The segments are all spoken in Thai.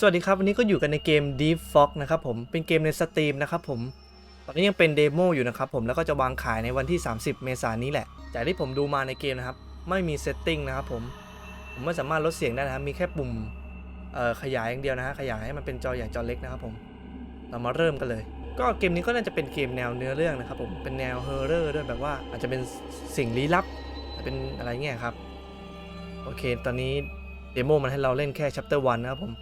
สวัสดีครับ วันนี้ก็อยู่กันในเกม Deep Fox นะครับผม เป็นเกมในสตรีมนะครับผม ตอนนี้ยังเป็นเดโมอยู่นะครับผม แล้วก็จะวางขายในวันที่ 30 เมษายนนี้แหละ จากที่ผมดูมาในเกมนะครับ ไม่มีเซตติ้งนะครับผม ผมไม่สามารถลดเสียงได้นะครับ มีแค่ปุ่มขยายอย่างเดียวนะฮะ ขยายให้มันเป็นจอใหญ่จอเล็กนะครับผม เรามาเริ่มกันเลย ก็เกมนี้ก็น่าจะเป็นเกมแนวเนื้อเรื่องนะครับผม เป็นแนวเฮอร์เรอร์ด้วยแบบว่า อาจจะเป็นสิ่งลี้ลับ เป็นอะไรเงี้ยครับ โอเค ตอนนี้เดโมมันให้เราเล่นแค่ chapter 1นะครับผม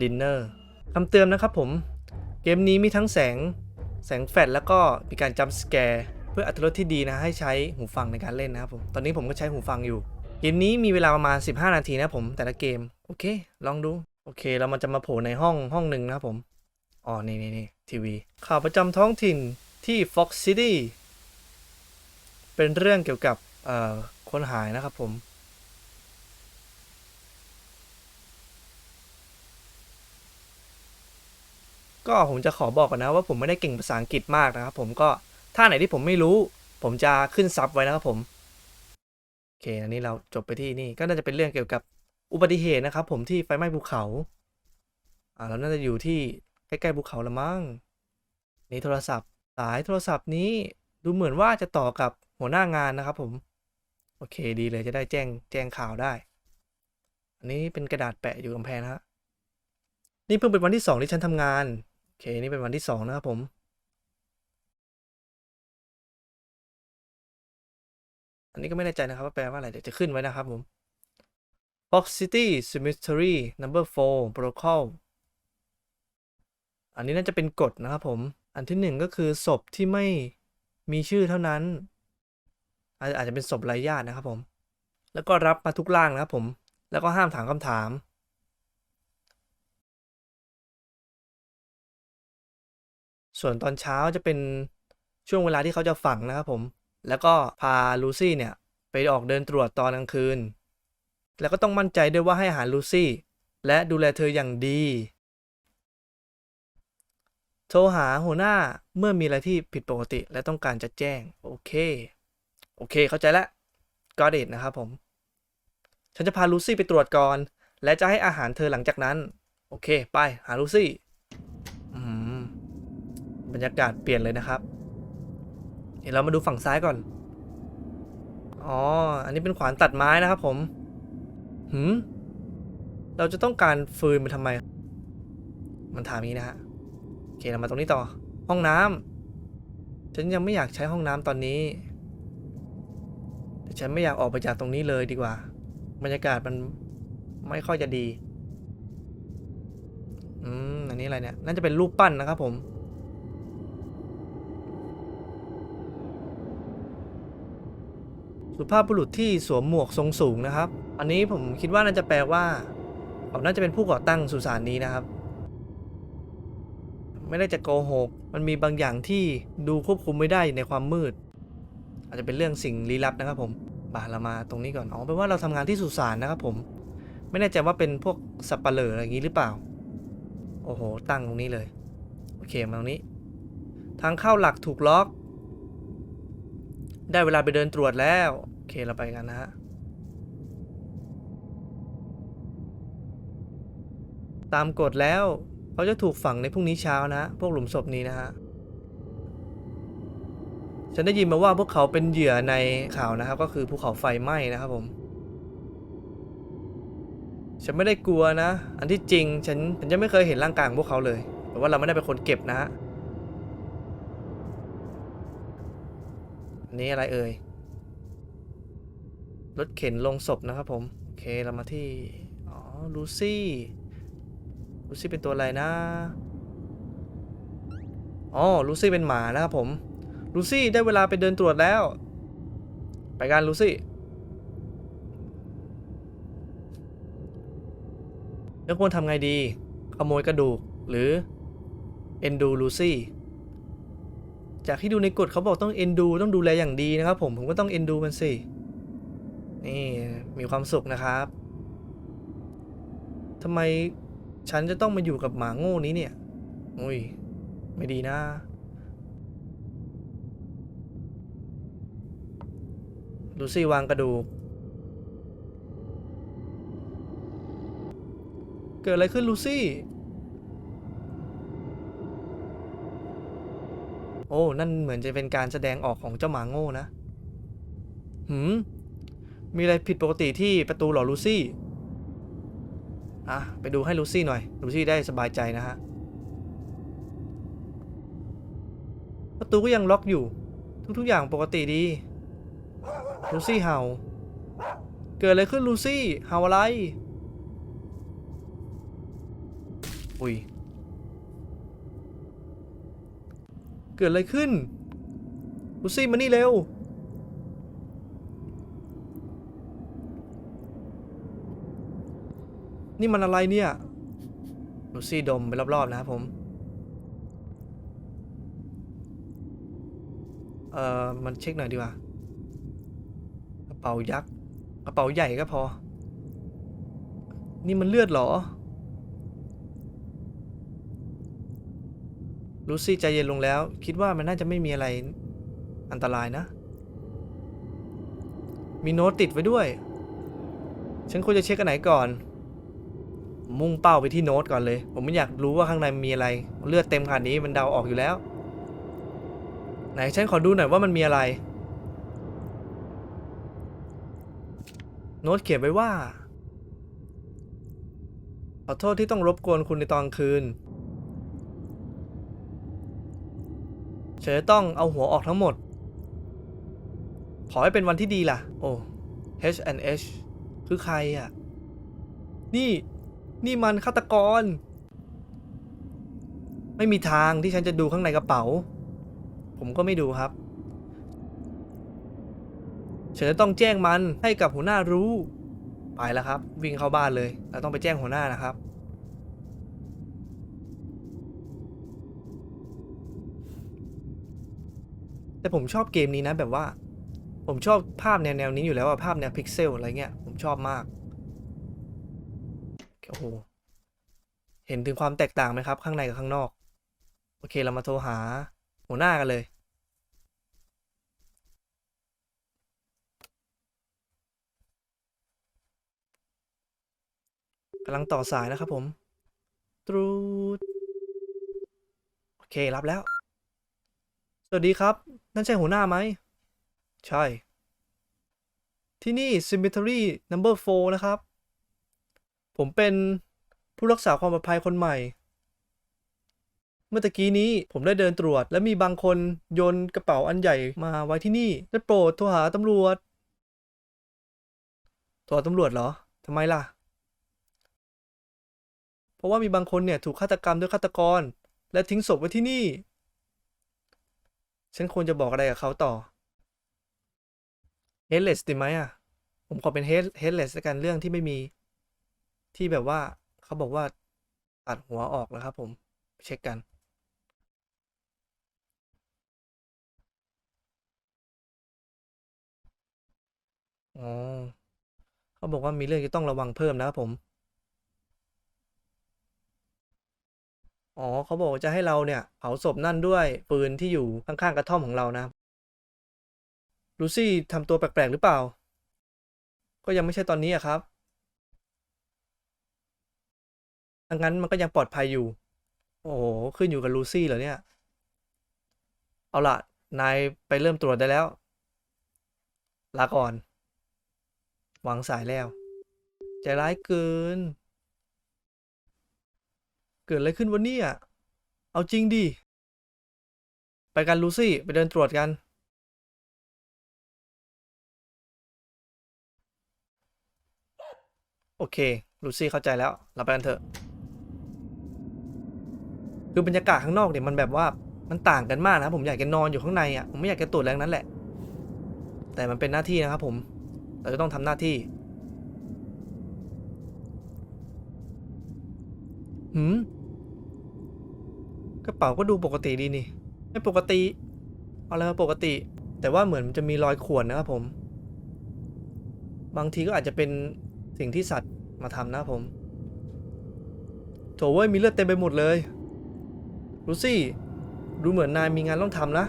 ดินเนอร์คำเตือนนะครับผม เกมนี้มีทั้งแสงแสงแฟลชแล้วก็มีการจัมสแกร์เพื่ออัตรถรสที่ดีนะ ให้ใช้หูฟังในการเล่นนะครับผม ตอนนี้ผมก็ใช้หูฟังอยู่ เกมนี้มีเวลาประมาณ 15 นาทีนะผม แต่ละเกม โอเค ลองดู โอเค เรามันจะมาโผล่ในห้องห้องหนึ่งนะครับผม อ๋อ นี่นี่นี่ทีวี ข่าวประจำท้องถิ่นที่ Fox City เป็นเรื่องเกี่ยวกับเอ่อคนหายนะครับผม ก็ผมจะขอบอกก่อนนะว่าผมไม่ได้เก่งภาษาอังกฤษมากนะครับผมก็ถ้าไหนที่ผมไม่รู้ ผมจะขึ้นซับไว้นะครับผมโอเคอันนี้เราจบไปที่นี่ก็น่าจะเป็นเรื่องเกี่ยวกับอุบัติเหตุนะครับผมที่ไฟไหม้ภูเขาอ่าเราน่าจะอยู่ที่ใกล้ๆภูเขาละมั้งนี่โทรศัพท์สายโทรศัพท์นี้ดูเหมือนว่าจะต่อกับหัวหน้างานนะครับผมโอเคดีเลยจะได้แจ้งแจ้งข่าวได้ อันนี้เป็นกระดาษแปะอยู่กำแพงนะฮะนี่เพิ่งเป็นวันที่สองที่ฉันทำงาน อเคนี่เป็นวันที่สองนะครับผมอันนี้ก็ไม่แน่ใจนะครับว่าแปลว่าอะไรเดี๋ยวจะขึ้นไว้นะครับผม Fox City Cemetery Number 4 Protocol อันนี้น่าจะเป็นกฎนะครับผม อันที่หนึ่งก็คือศพที่ไม่มีชื่อเท่านั้น อาจอาจจะเป็นศพไร้ญาตินะครับผม แล้วก็รับมาทุกร่างนะครับผม แล้วก็ห้ามถามคำถาม ส่วนตอนเช้าจะเป็นช่วงเวลาที่เขาจะฝังนะครับผม แล้วก็พาลูซี่เนี่ยไปออกเดินตรวจตอนกลางคืน แล้วก็ต้องมั่นใจด้วยว่าให้อาหารลูซี่ และดูแลเธออย่างดี โทรหาหัวหน้าเมื่อมีอะไรที่ผิดปกติและต้องการจะแจ้ง โอเค โอเค เข้าใจแล้วก็เด t นะครับผม ฉันจะพาลูซี่ไปตรวจก่อน และจะให้อาหารเธอหลังจากนั้น โอเค ไป หาลูซี่ บรรยากาศเปลี่ยนเลยนะครับ เดี๋ยวเรามาดูฝั่งซ้ายก่อน อ๋อ อันนี้เป็นขวานตัดไม้นะครับผม หืม เราจะต้องการฟืนมาทำไม มันถามอย่างนี้นะฮะ โอเค เรามาตรงนี้ต่อ ห้องน้ำ ฉันยังไม่อยากใช้ห้องน้ำตอนนี้ แต่ฉันไม่อยากออกไปจากตรงนี้เลยดีกว่า บรรยากาศมันไม่ค่อยจะดี อืม อันนี้อะไรเนี่ย น่าจะเป็นรูปปั้นนะครับผม สุภาพบุรุษที่สวมหมวกทรงสูงนะครับ อันนี้ผมคิดว่าน่าจะแปลว่าเขาน่าจะเป็นผู้ก่อตั้งสุสานนี้นะครับ ไม่ได้จะโกหก มันมีบางอย่างที่ดูควบคุมไม่ได้ในความมืด อาจจะเป็นเรื่องสิ่งลี้ลับนะครับผมบาเรามาตรงนี้ก่อน อ๋อแปลว่าเราทำงานที่สุสานนะครับผม ไม่แน่ใจว่าเป็นพวกสับปะเหร่ออะไรอย่างนี้หรือเปล่า โอ้โห ตั้งตรงนี้เลย โอเค มาตรงนี้ ทางเข้าหลักถูกล็อก ได้เวลาไปเดินตรวจแล้ว โอเคเราไปกันนะฮะตามกฎแล้ว เขาจะถูกฝังในพรุ่งนี้เช้านะ พวกหลุมศพนี้นะฮะ ฉันได้ยินมาว่าพวกเขาเป็นเหยื่อในข่าวนะครับ ก็คือภูเขาไฟไหม้นะครับผม ฉันไม่ได้กลัวนะ อันที่จริงฉันฉันจะไม่เคยเห็นร่างกายของพวกเขาเลย แต่ว่าเราไม่ได้เป็นคนเก็บนะฮะ นี้อะไรเอ่ย รถเข็นลงศพนะครับผม โอเค เรามาที่ อ๋อ ลูซี่ ลูซี่เป็นตัวอะไรนะ อ๋อ ลูซี่เป็นหมานะครับผม ลูซี่ได้เวลาไปเดินตรวจแล้ว ไปกันลูซี่แล้วควรทำไงดี ขโมยกระดูกหรือเอ็นดูลูซี่ จากที่ดูในกฎเขาบอกต้องเอ็นดูต้องดูแลอย่างดีนะครับผมผมก็ต้องเอ็นดูมันสินี่มีความสุขนะครับทำไมฉันจะต้องมาอยู่กับหมาโง่นี้เนี่ยอุ้ยไม่ดีนะลูซี่วางกระดูก เกิดอะไรขึ้นลูซี่ โอ้ นั่นเหมือนจะเป็นการแสดงออกของเจ้าหมาโง่นะ หืม มีอะไรผิดปกติที่ประตูหรอลูซี่ อะ ไปดูให้ลูซี่หน่อย ลูซี่ได้สบายใจนะฮะ ประตูก็ยังล็อกอยู่ ทุกๆอย่างปกติดี ลูซี่เห่า เกิดอะไรขึ้นลูซี่ เห่าอะไร เกิดอะไรขึ้นลูซี่มานี่เร็ว นี่มันอะไรเนี่ยลูซี่ดมไปรอบๆนะครับผม เอ่อ มันเช็คหน่อยดีกว่า กระเป๋ายักษ์ กระเป๋าใหญ่ก็พอ นี่มันเลือดเหรอ ลูซี่ใจเย็นลงแล้ว คิดว่ามันน่าจะไม่มีอะไรอันตรายนะ มีโน้ตติดไว้ด้วย ฉันควรจะเช็คกันไหนก่อน มุ่งเป้าไปที่โน้ตก่อนเลย ผมไม่อยากรู้ว่าข้างในมีอะไร เลือดเต็มขนาดนี้มันเดาออกอยู่แล้ว ไหนฉันขอดูหน่อยว่ามันมีอะไร โน้ตเขียนไว้ว่าขอโทษที่ต้องรบกวนคุณในตอนคืน ฉันจะต้องเอาหัวออกทั้งหมด ขอให้เป็นวันที่ดีล่ะ โอ้ H and H คือใครอะ นี่ นี่มันฆาตกร ไม่มีทางที่ฉันจะดูข้างในกระเป๋า ผมก็ไม่ดูครับ ฉันจะต้องแจ้งมันให้กับหัวหน้ารู้ ไปแล้วครับ วิ่งเข้าบ้านเลยแล้วต้องไปแจ้งหัวหน้านะครับ แต่ผมชอบเกมนี้นะแบบว่า ผมชอบภาพแนวแนวนี้อยู่แล้วอะภาพแนวพิกเซลอะไรเงี้ย ผมชอบมากโอ้โหเห็นถึงความแตกต่างไหมครับ ข้างในกับข้างนอก โอเคเรามาโทรหา หัวหน้ากันเลย กำลังต่อสายนะครับผมตรูดโอเครับแล้ว วัสดีครับ นั่นใช่หัวหน้าไหม ใช่ ที่นี่ Cemetery Number 4 นะครับ ผมเป็นผู้รักษาความปลอดภัยคนใหม่ เมื่อตะกี้นี้ผมได้เดินตรวจ และมีบางคนโยนกระเป๋าอันใหญ่มาไว้ที่นี่ ได้โปรดโทรหาตำรวจโทรหาตำรวจเหรอทำไมล่ะ เพราะว่ามีบางคนเนี่ยถูกฆาตกรรมด้วยฆาตกร และทิ้งศพไว้ที่นี่ ฉันควรจะบอกอะไรกับเขาต่อ headless ดีไหมอะ ผมขอเป็น head headless ละกันเรื่องที่ไม่มี ที่แบบว่าเขาบอกว่าตัดหัวออกแล้วครับผมเช็คกันอ๋อเขาบอกว่ามีเรื่องจะต้องระวังเพิ่มนะครับผม อ๋อเขาบอกว่าจะให้เราเนี่ยเผาศพนั่นด้วยปืนที่อยู่ข้างๆกระท่อมของเรานะลูซี่ทำตัวแปลกๆหรือเปล่า ก็ยังไม่ใช่ตอนนี้อะครับดังนั้นมันก็ยังปลอดภัยอยู่ โอ้โห ขึ้นอยู่กับลูซี่เหรอเนี่ย เอาละนายไปเริ่มตรวจได้แล้ว ลาก่อน วางสายแล้ว ใจร้ายเกิน เกิดอะไรขึ้นวะเนี่ยเอาจริงดิ ไปกันลูซี่ ไปเดินตรวจกัน โอเค ลูซี่เข้าใจแล้ว เราไปกันเถอะ คือบรรยากาศข้างนอกเนี่ยมันแบบว่ามันต่างกันมากนะผมอยากจะนอนอยู่ข้างในอะผมไม่อยากจะตรวจแรงนั้นแหละ แต่มันเป็นหน้าที่นะครับผม เราจะต้องทำหน้าที่หืม กระเป๋าก็ดูปกติดีนี่ ไม่ปกติ เอาอะไรมาปกติ แต่ว่าเหมือนมันจะมีรอยข่วนนะครับผม บางทีก็อาจจะเป็นสิ่งที่สัตว์มาทำนะผมโถเว้ยมีเลือดเต็มไปหมดเลยลูซี่ ดูเหมือนนายมีงานต้องทำนะ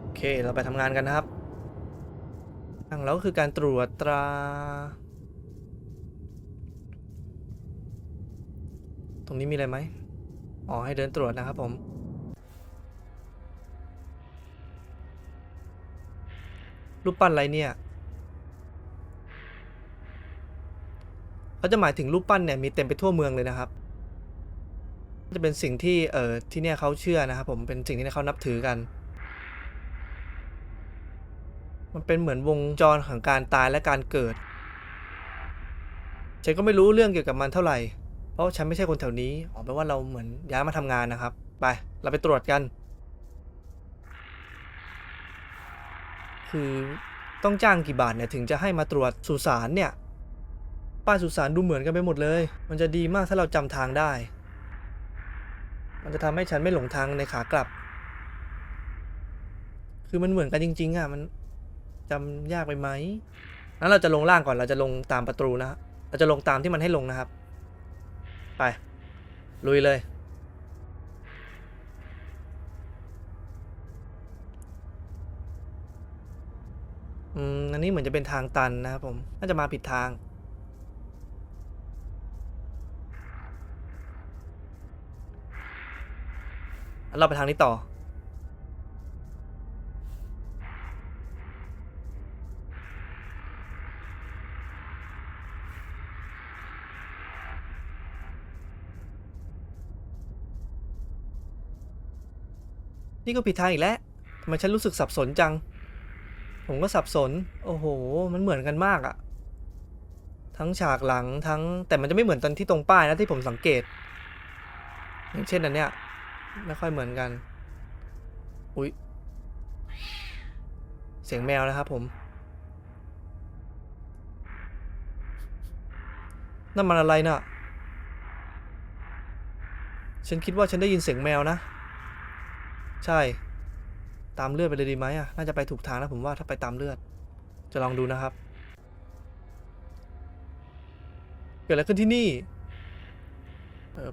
โอเค เราไปทำงานกันนะครับทางเราก็คือการตรวจตรา ตรงนี้มีอะไรไหมอ๋อให้เดินตรวจนะครับผม รูปปั้นอะไรเนี่ยเขาจะหมายถึงรูปปั้นเนี่ยมีเต็มไปทั่วเมืองเลยนะครับ จะเป็นสิ่งที่เออที่เนี่ยเขาเชื่อนะครับผมเป็นสิ่งที่เขานับถือกัน มันเป็นเหมือนวงจรของการตายและการเกิดฉันก็ไม่รู้เรื่องเกี่ยวกับมันเท่าไหร่ ราะฉันไม่ใช่คนแถวนี้ออกไปลว่าเราเหมือนย้ายมาทำงานนะครับ ไป เราไปตรวจกัน คือต้องจ้างกี่บาทเนี่ยถึงจะให้มาตรวจสุสานเนี่ย ป้ายสุสานดูเหมือนกันไปหมดเลย มันจะดีมากถ้าเราจำทางได้ มันจะทำให้ฉันไม่หลงทางในขากลับ คือมันเหมือนกันจริง ๆอะมันจำยากไปไหมงั้นเราจะลงล่างก่อนเราจะลงตามประตูนะเราจะลงตามที่มันให้ลงนะครับ ไป ลุยเลย อืม อันนี้เหมือนจะเป็นทางตันนะครับผม น่าจะมาผิดทาง เราไปทางนี้ต่อ นี่ก็ผิดทางอีกแล้วทำไมฉันรู้สึกสับสนจัง ผมก็สับสน โอ้โห มันเหมือนกันมากอะทั้งฉากหลังทั้งแต่มันจะไม่เหมือนตอนที่ตรงป้ายนะที่ผมสังเกต อย่างเช่นอันเนี้ยไม่ค่อยเหมือนกัน อุ๊ย เสียงแมวนะครับผมนั่นมันอะไรน่ะ ฉันคิดว่าฉันได้ยินเสียงแมวนะ ใช่ ตามเลือดไปเลยดีไหมอะ น่าจะไปถูกทางนะผมว่าถ้าไปตามเลือด จะลองดูนะครับ เกิดอะไรขึ้นที่นี่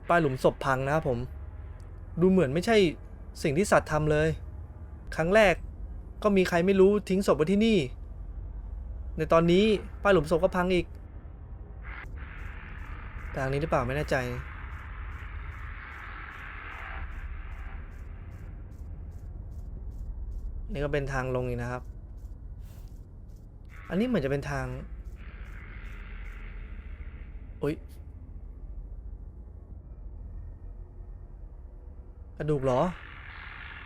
เป้ายหลุมศพพังนะครับผม ดูเหมือนไม่ใช่สิ่งที่สัตว์ทำเลย ครั้งแรกก็มีใครไม่รู้ทิ้งศพไว้ที่นี่ ในตอนนี้ป้ายหลุมศพก็พังอีกทางนี้หรือเปล่าไม่แน่ใจ นี่ก็เป็นทางลงอีกนะครับ อันนี้เหมือนจะเป็นทางอุ๊ยกระดูกเหรอ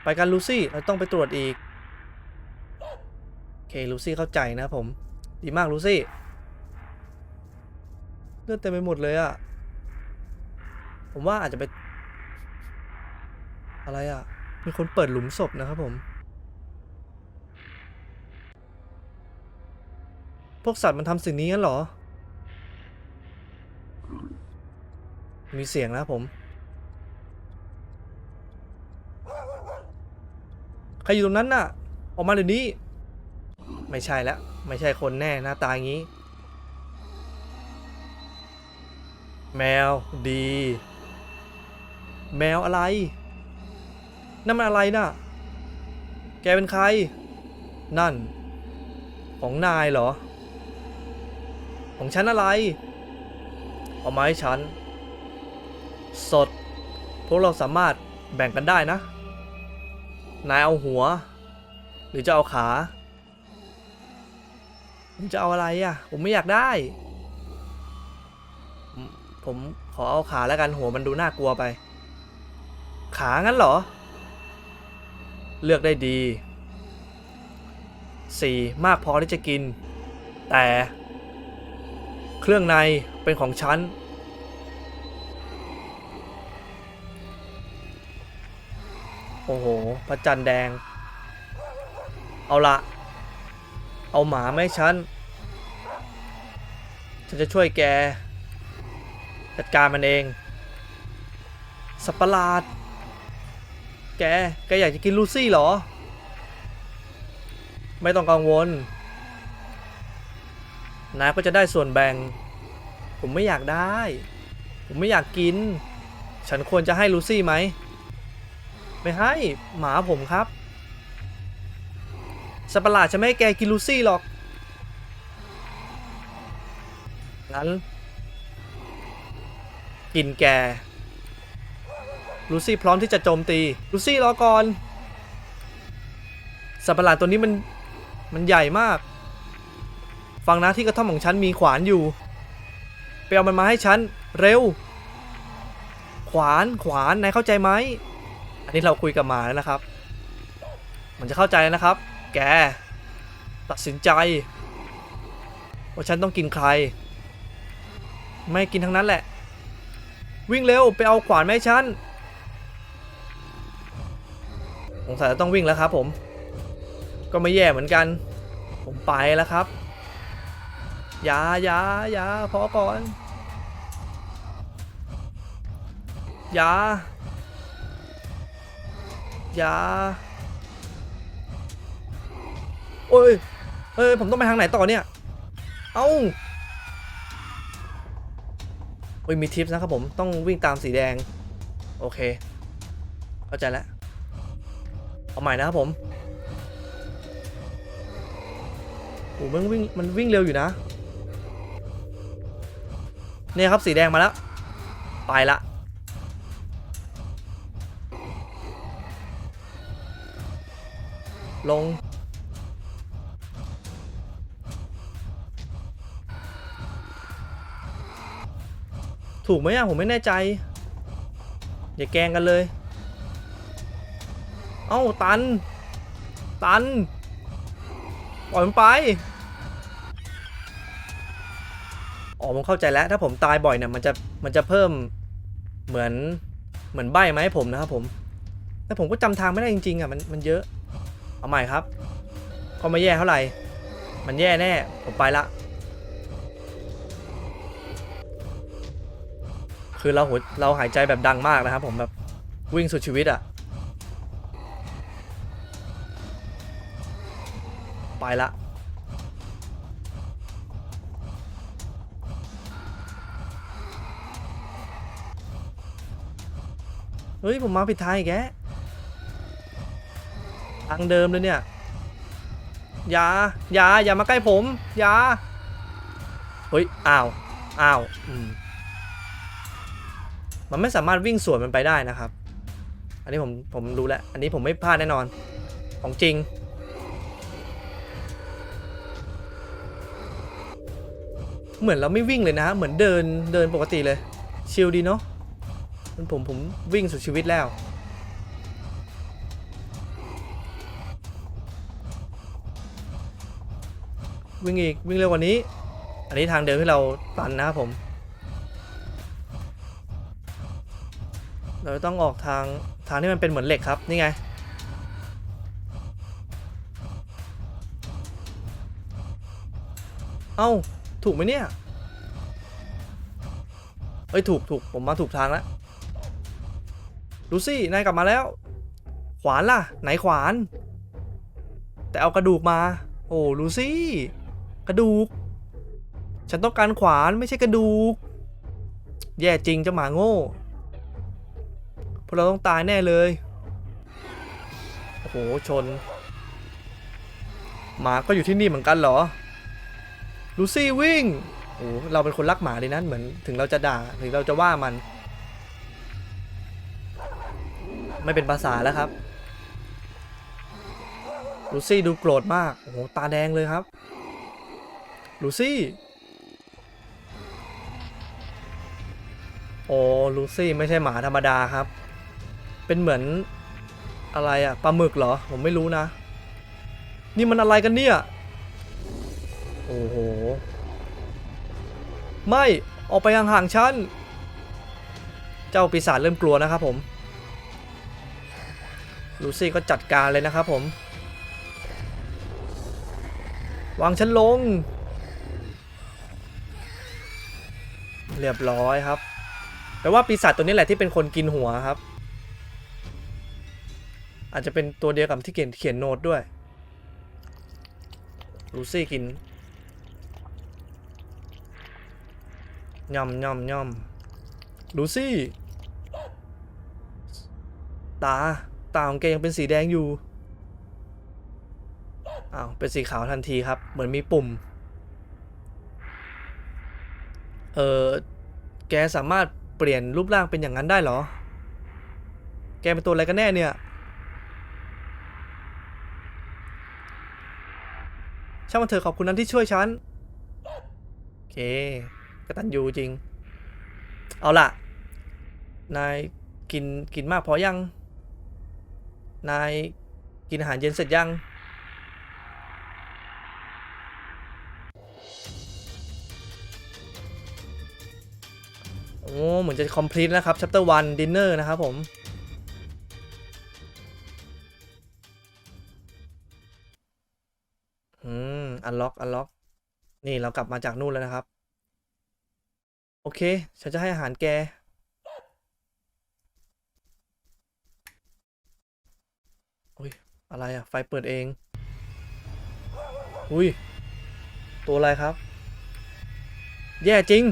ไปกันลูซี่ เราต้องไปตรวจอีก โอเค ลูซี่เข้าใจนะครับผม ดีมากลูซี่ เลือดเต็มไปหมดเลยอะผมว่าอาจจะไป อะไรอะมีคนเปิดหลุมศพนะครับผม พวกสัตว์มันทำสิ่งนี้งั้นเหรอ มีเสียงนะผม ใครอยู่ตรงนั้นน่ะ ออกมาเดี๋ยวนี้ ไม่ใช่แล้ว ไม่ใช่คนแน่หน้าตาอย่างนี้ แมวดี แมวอะไร นั่นมันอะไรน่ะ แกเป็นใคร นั่น ของนายเหรอ ของฉันอะไร เอามาให้ฉัน สด พวกเราสามารถแบ่งกันได้นะ นายเอาหัว หรือจะเอาขาผมจะเอาอะไรอะ ผมไม่อยากได้ ผมผมขอเอาขาแล้วกันหัวมันดูน่ากลัวไป ขางั้นเหรอ เลือกได้ดีสี่มากพอที่จะกิน แต่ เครื่องในเป็นของฉัน โอ้โห พระจันทร์แดง เอาละ เอาหมาไม่ฉัน ฉันจะช่วยแก จัดการมันเอง สัตว์ประหลาด แก แกอยากจะกินลูซี่เหรอ ไม่ต้องกังวล นายก็จะได้ส่วนแบ่ง ผมไม่อยากได้ ผมไม่อยากกิน ฉันควรจะให้ลูซี่ไหม ไม่ให้หมาผมครับสัตว์ลาจะไม่ให้แกกินลูซี่หรอก งั้น กินแก ลูซี่พร้อมที่จะโจมตี ลูซี่รอก่อนสัตว์ลาตัวนี้มัน มันใหญ่มาก ฟังนะที่กระท่อมของฉันมีขวานอยู่ไปเอามันมาให้ฉันเร็ว ขวานขวานนายเข้าใจไหมอันนี้เราคุยกับหมาแล้วนะครับ มันจะเข้าใจแล้วนะครับ แก ตัดสินใจ ว่าฉันต้องกินใคร ไม่กินทั้งนั้นแหละ วิ่งเร็วไปเอาขวานแม่ฉันสงสัยจะต้องวิ่งแล้วครับผม ก็ไม่แย่เหมือนกัน ผมไปแล้วครับ อย่าอย่าอย่าพอก่อน อย่า อย่า โอ้ย เฮ้ย ผมต้องไปทางไหนต่อเนี่ย เอ้าโอ้ย มีทิปนะครับผม ต้องวิ่งตามสีแดง โอเค เข้าใจแล้ว เอาใหม่นะครับผมโอ้มันวิ่ง มันวิ่งเร็วอยู่นะ เนี่ยครับสีแดงมาแล้ว ไปละ ลง ถูกไหมอะ ผมไม่แน่ใจ อย่าแกงกันเลย เอ้า ตัน ตัน ปล่อยมันไป อผมเข้าใจแล้ว ถ้าผมตายบ่อยเนี่ยมันจะมันจะเพิ่มเหมือนเหมือนใบมาให้ผมนะครับผม แต่ผมก็จำทางไม่ได้จริงๆอะมันมันเยอะเอาใหม่ครับ ก็ไม่แย่เท่าไหร่ มันแย่แน่ ผมไปละ คือเราหัวเราหายใจแบบดังมากนะครับผมแบบวิ่งสุดชีวิตอะ ไปละ เฮ้ย ผมมาผิดทางอีกแกทางเดิมเลยเนี่ย อย่า อย่า อย่ามาใกล้ผม อย่า เฮ้ย อ้าว อ้าวอืมมันไม่สามารถวิ่งสวนมันไปได้นะครับ อันนี้ผม ผมรู้แล้ว อันนี้ผมไม่พลาดแน่นอน ของจริง เหมือนเราไม่วิ่งเลยนะ เหมือนเดิน เดินปกติเลย ชิลดีเนาะ มันผมผมวิ่งสุดชีวิตแล้ว วิ่งอีก วิ่งเร็วกว่านี้ อันนี้ทางเดินที่เราตันนะครับผม เราต้องออกทางทางที่มันเป็นเหมือนเหล็กครับ นี่ไงเอ้า ถูกไหมเนี่ย เอ้ย ถูกถูกผมมาถูกทางแล้ว ลูซี่นายกลับมาแล้ว ขวานล่ะ ไหนขวาน แต่เอากระดูกมา โอ้ลูซี่ กระดูก ฉันต้องการขวานไม่ใช่กระดูก แย่จริงเจ้าหมาโง่พวกเราต้องตายแน่เลย โอ้โหชน หมาก็อยู่ที่นี่เหมือนกันเหรอ ลูซี่วิ่งโอ้เราเป็นคนรักหมาเลยนะเหมือนถึงเราจะด่าถึงเราจะว่ามัน ไม่เป็นภาษาแล้วครับลูซี่ดูโกรธมาก โอ้โห ตาแดงเลยครับ ลูซี่ โอ้ลูซี่ไม่ใช่หมาธรรมดาครับ เป็นเหมือนอะไรอะปลาหมึกเหรอ ผมไม่รู้นะ นี่มันอะไรกันเนี่ย โอ้โห ไม่ ออกไปห่างๆฉัน เจ้าปีศาจเริ่มกลัวนะครับผม ลูซี่ก็จัดการเลยนะครับผม วางฉันลง เรียบร้อยครับแปลว่าปีศาจตัวนี้แหละที่เป็นคนกินหัวครับ อาจจะเป็นตัวเดียวกับที่เขียนเขียนโน้ตด้วยลูซี่กินย่ำย่ำย่ำลูซี่ ตา ตาของแกยังเป็นสีแดงอยู่อ้าวเป็นสีขาวทันทีครับ เหมือนมีปุ่ม เออแกสามารถเปลี่ยนรูปร่างเป็นอย่างนั้นได้เหรอ แกเป็นตัวอะไรกันแน่เนี่ย ช่างมันเถอะขอบคุณนั้นที่ช่วยฉัน โอเคกตันยูจริง เอาล่ะ นายกินกินมากพอยัง นายกินอาหารเย็นเสร็จยัง โอ้เหมือนจะ complete แล้วครับ chapter 1 dinner นะครับผม อืม unlock unlock นี่เรากลับมาจากนู่นแล้วนะครับ โอเค ฉันจะให้อาหารแก อุ้ย อะไรอะไฟเปิดเอง อุ้ย ตัวอะไรครับ แย่จริง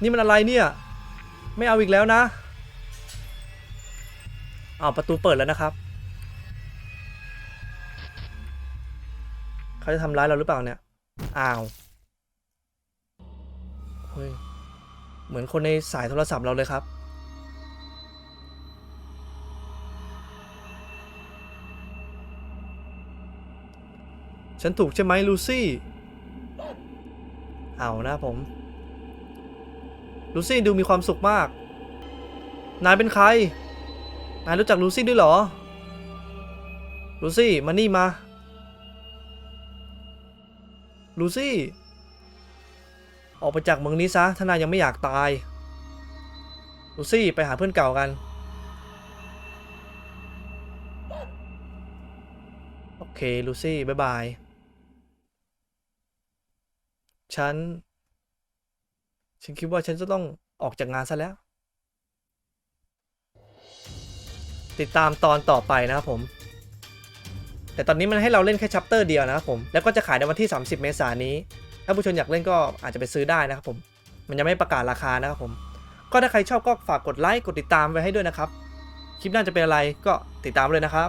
นี่มันอะไรเนี่ย ไม่เอาอีกแล้วนะอ้าวประตูเปิดแล้วนะครับ เขาจะทำร้ายเราหรือเปล่าเนี่ย อ้าว เฮ้ย เหมือนคนในสายโทรศัพท์เราเลยครับ ฉันถูกใช่ไหมลูซี่ เอานะผม ลูซี่ดูมีความสุขมาก นายเป็นใคร นายรู้จักลูซี่ด้วยเหรอ ลูซี่มานี่มา ลูซี่ ออกไปจากเมืองนี้ซะ ถ้านายยังไม่อยากตาย ลูซี่ไปหาเพื่อนเก่ากันโอเค ลูซี่ บ๊ายบาย ฉัน ฉันคิดว่าฉันจะต้องออกจากงานซะแล้ว ติดตามตอนต่อไปนะครับผม แต่ตอนนี้มันให้เราเล่นแค่ชัปเตอร์เดียวนะครับผม แล้วก็จะขายในวันที่ 30 เมษายนนี้ ถ้าผู้ชมอยากเล่นก็อาจจะไปซื้อได้นะครับผม มันยังไม่ประกาศราคานะครับผม ก็ถ้าใครชอบก็ฝากกดไลค์ กดติดตามไว้ให้ด้วยนะครับ คลิปหน้าจะเป็นอะไรก็ติดตามเลยนะครับ